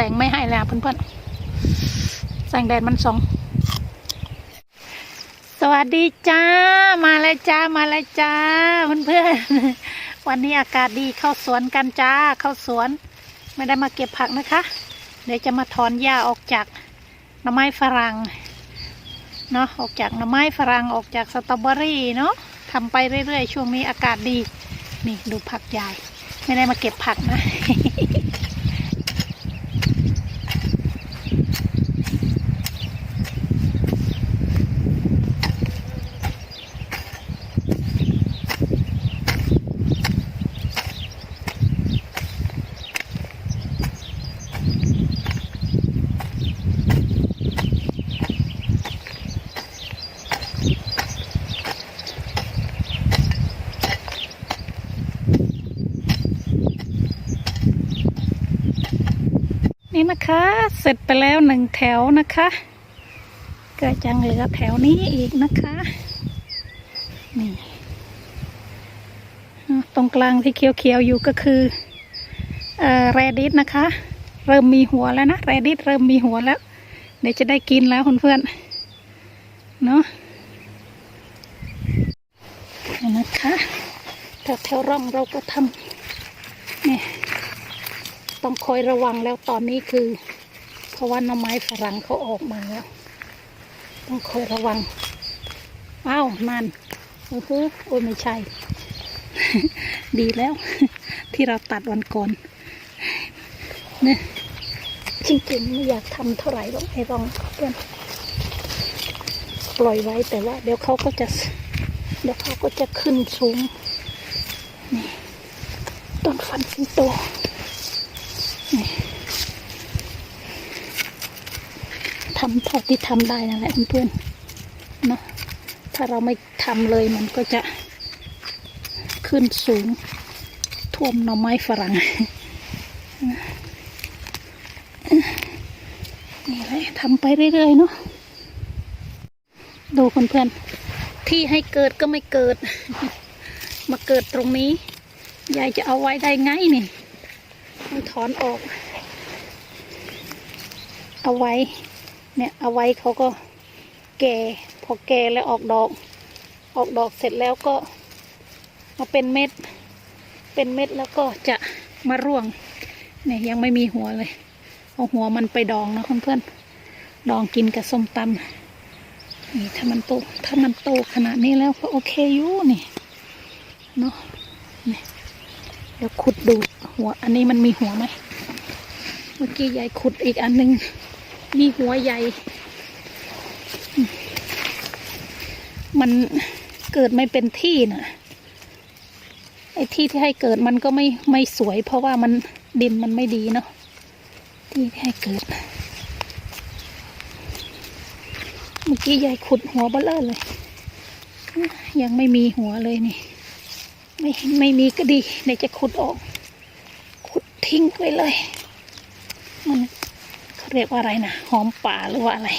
แสงไม่ให้แล้วเพื่อนๆแสงแดดมันส่องสวัสดีจ้า มาเลยจ้ามาเลยจ้าเพื่อนๆวันนี้อากาศดีเข้าสวนกันจ้าเข้าสวน ไม่ได้มาเก็บผักนะคะ เดี๋ยวจะมาถอนหญ้าออกจากหน่อไม้ฝรั่งเนาะออกจากหน่อไม้ฝรั่งออกจากสตรอเบอรี่เนาะทำไปเรื่อยๆ ช่วงนี้อากาศดี นี่ดูผักใหญ่ไม่ได้มาเก็บผักนะ นะคะ เสร็จไปแล้วหนึ่งแถวนะคะ ก็จังเหลือแถวนี้อีกนะคะ นี่ตรงกลางที่เขียวๆอยู่ก็คือเออแรดิสนะคะ เริ่มมีหัวแล้วนะแรดิสเริ่มมีหัวแล้ว เดี๋ยวจะได้กินแล้วเพื่อนๆเนาะนี่นะคะแถวแถวๆร่องเราก็ทำ ต้องคอยระวังแล้วตอนนี้คือ เพราะว่าหน้ำไม้ฝรั่งเขาออกมาแล้ว ต้องคอยระวังอ้าวนั่นโอ้โหโอ้ไม่ใช่ ดีแล้ว ที่เราตัดวันก่อนเนี่ยจริงๆไม่อยากทำเท่าไหร่หรอกไอ้รองเพื่อนปล่อยไว้แต่ว่า เดี๋ยวเขาก็จะ เดี๋ยวเขาก็จะขึ้นสูงนี่ต้นฟันสิงโต ทำเท่าที่ทำได้นั่นแหละเพื่อนๆเนาะถ้าเราไม่ทำเลยมันก็จะขึ้นสูงท่วมหน่อไม้ฝรั่งนี่แหละทำไปเรื่อยๆเนาะดูเพื่อนๆที่ให้เกิดก็ไม่เกิด มาเกิดตรงนี้ยายจะเอาไว้ได้ไงนี่ต้องถอนออก เอาไว้ เนี่ยเอาไว้เขาก็แก่พอแก่แล้วออกดอก ออกดอกเสร็จแล้วก็มาเป็นเม็ด เป็นเม็ดแล้วก็จะมาร่วงเนี่ยยังไม่มีหัวเลยเอาหัวมันไปดองนะเพื่อนๆดองกินกับส้มตำนี่ถ้ามันโตถ้ามันโตขนาดนี้แล้วก็โอเคอยู่นี่เนาะนี่เดี๋ยวขุดดูหัว อันนี้มันมีหัวไหมเมื่อกี้ยายขุดอีกอันหนึ่ง มีหัวใหญ่ มันเกิดไม่เป็นที่นะไอ้ที่ที่ให้เกิดมันก็ไม่ไม่สวย เพราะว่ามันดินมันไม่ดีเนาะที่ให้เกิด เมื่อกี้ยายขุดหัวเบลเลอร์เลย ยังไม่มีหัวเลยนี่ ไม่ไม่มีก็ดีเดี๋ยวจะขุดออก ขุดทิ้งไปเลย เขาเรียกว่าอะไรนะหอมป่าหรือว่าอะไร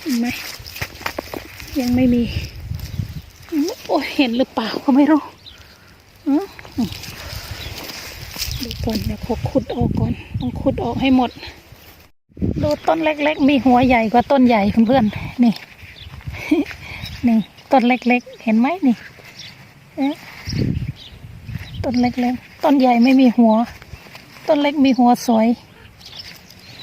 เห็นไหมยังไม่มี โอ้เห็นหรือเปล่าก็ไม่รู้อ๋อดูก่อนเดี๋ยวขอขุดออกก่อนต้องขุดออกให้หมด ดูต้นเล็ก ๆ มีหัวใหญ่กว่าต้นใหญ่เพื่อนๆนี่ นี่ต้นเล็กๆ เห็นไหมนี่ต้นเล็กๆ ต้นใหญ่ไม่มีหัว ต้นเล็กมีหัวสวย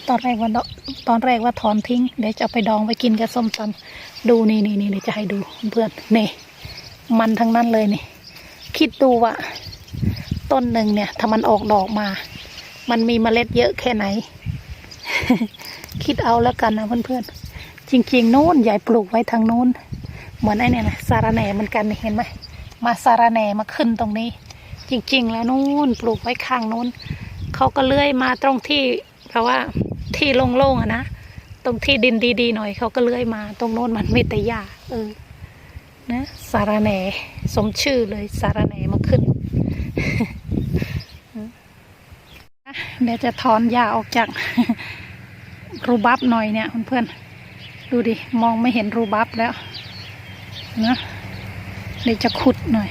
ตอนแรกว่าดอกตอนแรกว่าถอนทิ้ง เดี๋ยวจะไปดองไปกินกับส้มตำดูนี่นี่นี่เดี๋ยวจะให้ดูเพื่อนนี่มันทั้งนั้นเลยนี่ คิดดูว่า ต้นหนึ่งเนี่ย ถ้ามันออกดอกมา มันมีเมล็ดเยอะแค่ไหน คิดเอาแล้วกันนะเพื่อนๆจริงๆโน้นยายปลูกไว้ทางโน้น เหมือนไอ้เนี่ยนะสาระแหน่เหมือนกันนี่เห็นไหมมาสาระแหน่มาขึ้นตรงนี้ จริง ๆ แล้วนู้นปลูกไว้ข้างนู้นเขาก็เลื้อยมาตรงที่แปลว่าที่โล่งๆอะนะตรงที่ดินดีๆหน่อยเขาก็เลื้อยมา ตรงโน้นมันมีแต่หญ้าเออนะสาระแหน่สมชื่อเลยสาระแหน่มาขึ้นเดี๋ยวจะถอนหญ้าออกจากรูบับหน่อยเนี่ยเพื่อนๆดูดิมองไม่เห็นรูบับแล้ว นะเดี๋ยวจะขุดหน่อย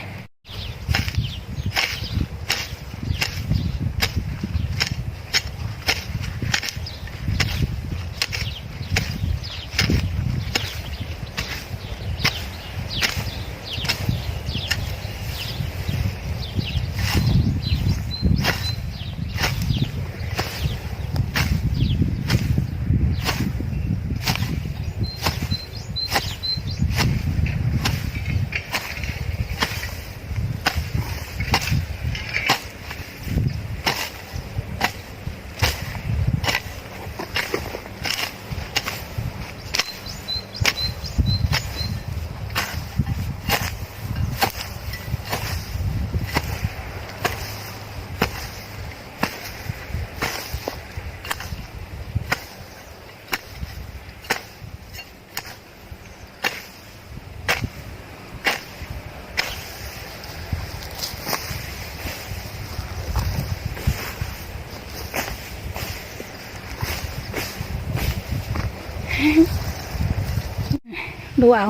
ดูเอา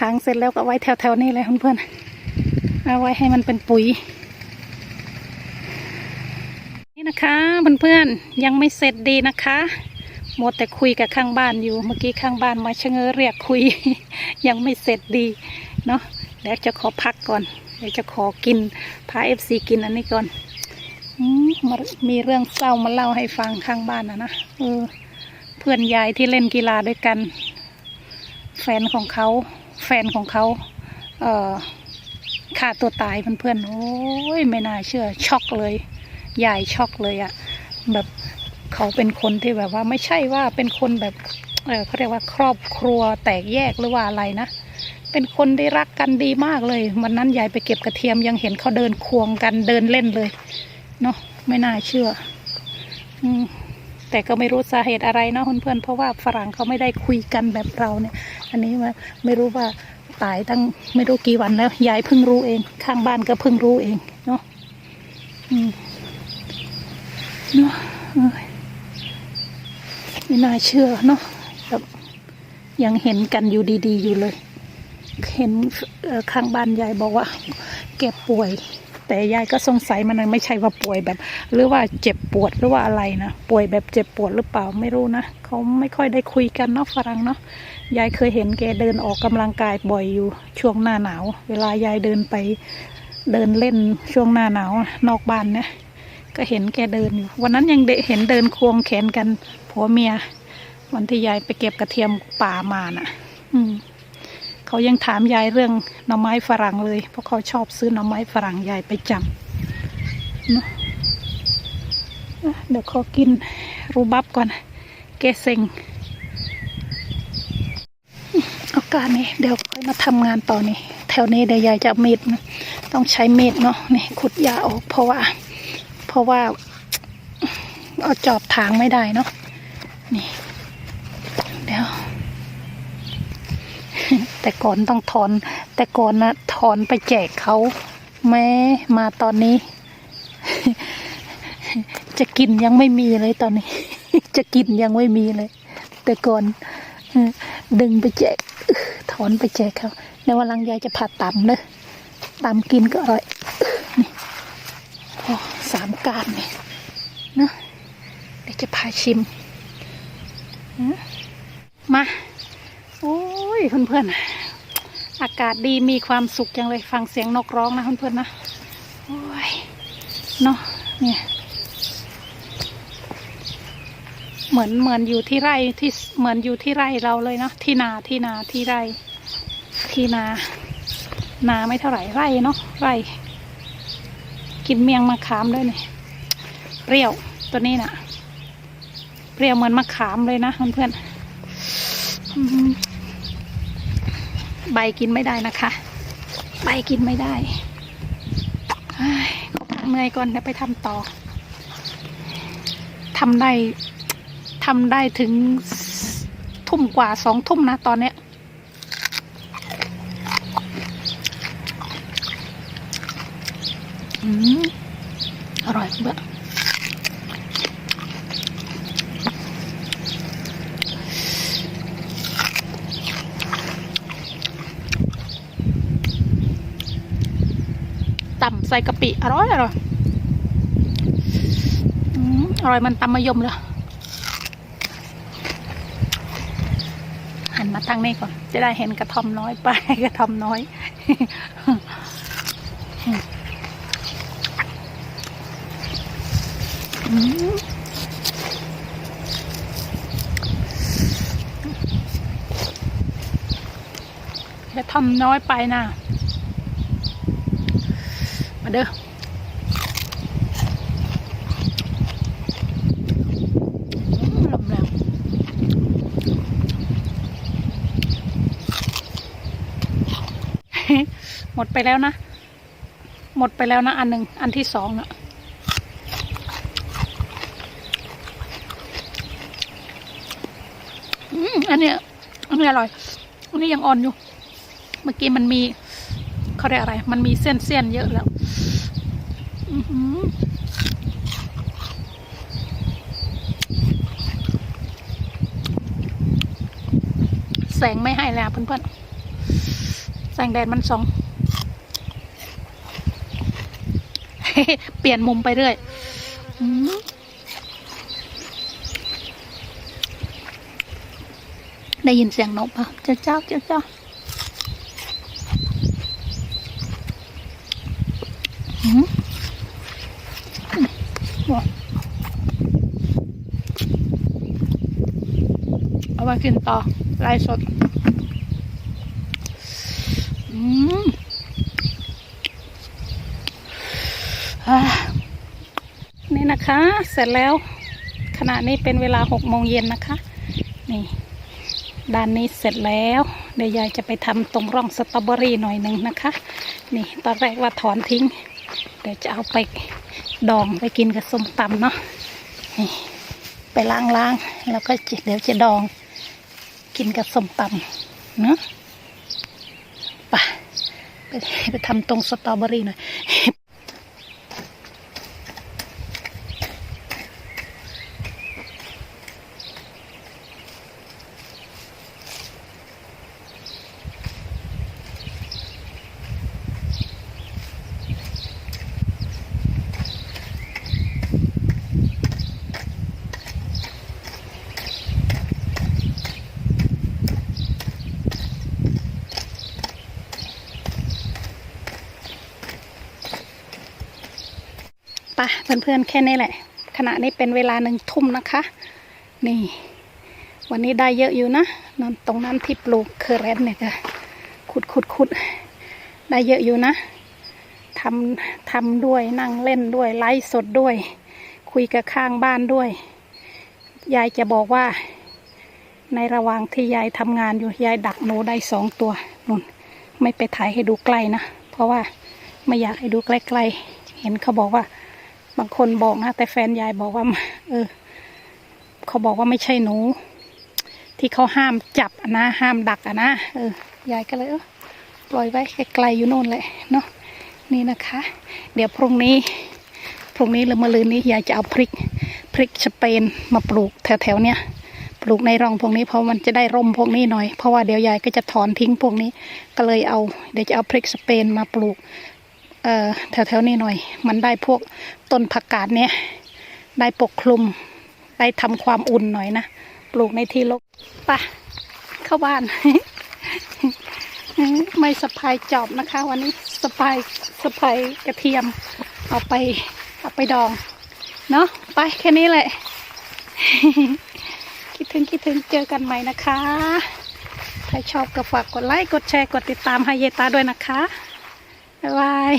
ทางเสร็จแล้วก็ไว้แถวๆนี้เลยเพื่อนๆเอาไว้ให้มันเป็นปุ๋ย นี่นะคะเพื่อนๆยังไม่เสร็จดีนะคะหมดแต่คุยกับข้างบ้านอยู่เมื่อกี้ข้างบ้านมาชะเง้อเรียกคุย ยังไม่เสร็จดีเนาะเดี๋ยวจะขอพักก่อนเดี๋ยวจะขอกินพาเอฟซีกินอันนี้ก่อนอมมามีเรื่องเศร้ามาเล่าให้ฟังข้างบ้านนะนะเออ พื่อนยายที่เล่นกีฬาด้วยกัน แฟนของเขาแฟนของเขาเอ่อฆ่าตัวตายเพื่อนๆโอ้ยไม่น่าเชื่อช็อกเลยยายช็อกเลยอะแบบเขาเป็นคนที่แบบว่าไม่ใช่ว่าเป็นคนแบบเออเขาเรียกว่าครอบครัวแตกแยกหรือว่าอะไรนะเป็นคนที่รักกันดีมากเลยวันนั้นยายไปเก็บกระเทียมยังเห็นเขาเดินควงกันเดินเล่นเลยเนาะไม่น่าเชื่อ อืม แต่ก็ไม่รู้สาเหตุอะไรเนาะเพื่อนๆเพราะว่าฝรั่งเขาไม่ได้คุยกันแบบเราเนี่ย อันนี้ว่าไม่รู้ว่าตายตั้งไม่รู้กี่วันแล้วยายเพิ่งรู้เอง ข้างบ้านก็เพิ่งรู้เองเนาะเนาะไม่น่าเชื่อเนาะแบบยังเห็นกันอยู่ดี ๆ อยู่เลย เห็นข้างบ้านยายบอกว่า แกป่วย แต่ยายก็สงสัยมันไม่ใช่ว่าป่วยแบบ หรือว่าเจ็บปวดหรือว่าอะไรนะป่วยแบบเจ็บปวดหรือเปล่าไม่รู้นะเขาไม่ค่อยได้คุยกันเนาะฝรั่งเนาะยายเคยเห็นแกเดินออกกำลังกายบ่อยอยู่ช่วงหน้าหนาว เวลายายเดินไปเดินเล่นช่วงหน้าหนาวนอกบ้านเนี่ยก็เห็นแกเดินอยู่วันนั้นยังเดเห็นเดินควงแขนกันผัวเมีย วันที่ยายไปเก็บกระเทียมป่ามาน่ะ อืม เขายังถามยายเรื่องหน่อไม้ฝรั่งเลย เพราะเขาชอบซื้อหน่อไม้ฝรั่งยายไปจำเนอะเดี๋ยวขอกินรูบับก่อนเกเซงโอกาสนี้เดี๋ยวค่อยมาทำงานต่อนี่แถวนี้เดี๋ยวยายจะเมีดนะต้องใช้เมีดเนาะนี่ขุดหญ้าออกเพราะว่า เพราะว่าเอาจอบถางไม่ได้เนาะนี่ เดี๋ยว แต่ก่อนต้องถอน แต่ก่อนนะถอนไปแจกเขาแม้มาตอนนี้ จะกินยังไม่มีเลยตอนนี้ จะกินยังไม่มีเลย แต่ก่อนดึงไปแจกถอนไปแจกเขาในวันหลังยายจะผัดตำเลยตำกินก็อร่อยนี่โอ้สามการนี่นะเดี๋ยวจะพาชิมมมาโอ้ ยเพื่อนๆ อากาศดีมีความสุขจังเลยฟังเสียงนกร้องนะเพื่อนๆนะโอ้ยเนาะเนี่ยเหมือนเหมือนอยู่ที่ไร่ที่เหมือนอยู่ที่ไร่เราเลยเนาะที่นาที่นาที่ไร่ ที่นา นาไม่เท่าไหร่ไร่เนาะไร่ กินเมียงมะขามด้วยเนี่ยเปรี้ยวตัวนี้น่ะเปรี้ยวเหมือนมะขามเลยนะเพื่อนๆ ใบกินไม่ได้นะคะ ใบกินไม่ได้เฮ้ยขอพักเหนื่อยก่อนเดี๋ยวไปทำต่อทำได้ทำได้ถึงทุ่มกว่าสองทุ่มนะตอนเนี้ยอืมอร่อยเบ้อ ใส่กะปิอร่อยอร่อยอืมอร่อยมันตำมะยมเลยหันมาทางนี้ก่อน จะได้เห็นกระทอมน้อยไปกระทอมน้อยอืมจะทำน้อยไปนะ เด้อหมดไปแล้วนะ หมดไปแล้วนะ อันหนึ่งอันที่สองนะอืมอันเนี้ยอันนี้อร่อย อันนี้ยังอ่อนอยู่ เมื่อกี้มันมีเขาเรียกอะไร มันมีเส้นเส้นเยอะแล้ว อื้อหือแส งไม่ให้แล้วเพื่อนๆแสงแดดมันส่องเปลี่ยนมุมไปเรื่อยอได้ยินเสียงนกปะเจ้าเจ้าเจ้าเจ้าอืมว้าวเอามากินต่อ ลายสดอืมนี่นะคะ เสร็จแล้ว ขณะนี้เป็นเวลาหกโมงเย็นนะคะ นี่ด้านนี้เสร็จแล้ว เดี๋ยวยายจะไปทำตรงร่องสตรอเบอรี่หน่อยหนึ่งนะคะ นี่ตอนแรกว่าถอนทิ้ง เดี๋ยวจะเอาไปดองไปกินกับส้มตำเนาะนี่ไปล้างๆ แล้วก็เดี๋ยวจะดอง กินกับส้มตำเนาะไปไปไปทำตรงสตรอเบอรี่หน่อย เพื่อนๆแค่นี้แหละ ขณะนี้เป็นเวลาหนึ่งทุ่มนะคะ นี่ วันนี้ได้เยอะอยู่นะนั่นตรงนั้นที่ปลูกเคอร์เรนเนี่ยก็ขุดขุดขุดได้เยอะอยู่นะทำทำด้วยนั่งเล่นด้วยไลฟ์สดด้วย คุยกับข้างบ้านด้วย ยายจะบอกว่า ในระหว่างที่ยายทำงานอยู่ยายดักหนูได้สองตัวนุ่นไม่ไปถ่ายให้ดูใกล้นะ เพราะว่าไม่อยากให้ดูใกล้ๆ เห็นเขาบอกว่า บางคนบอกนะ แต่แฟนยายบอกว่า เออ เขาบอกว่าไม่ใช่หนู ที่เขาห้ามจับอะนะ ห้ามดักอะนะเออยายก็เลยเออปล่อยไว้ไกลๆอยู่โน่นแหละเนาะนี่นะคะ เดี๋ยวพรุ่งนี้พรุ่งนี้หรือมะรืนนี้ยายจะเอาพริกพริกสเปนมาปลูกแถวๆเนี้ยปลูกในร่องพวกนี้เพราะมันจะได้ร่มพวกนี้หน่อยเพราะว่าเดี๋ยวยายก็จะถอนทิ้งพวกนี้ ก็เลยเอาเดี๋ยวจะเอาพริกสเปนมาปลูก แถวๆนี้หน่อย มันได้พวกต้นผักกาดเนี่ย ได้ปกคลุม ได้ทำความอุ่นหน่อยนะ ปลูกในที่รกปะเข้าบ้าน ไม่สะพายจอบนะคะ วันนี้สะพายสะพายกระเทียม เอาไปเอาไปดอง เนาะไปแค่นี้แหละ คิดถึงคิดถึงเจอกันใหม่นะคะ ถ้าชอบก็ฝากกดไลค์ กดแชร์ กดติดตามให้เยตาด้วยนะคะ บ๊ายบาย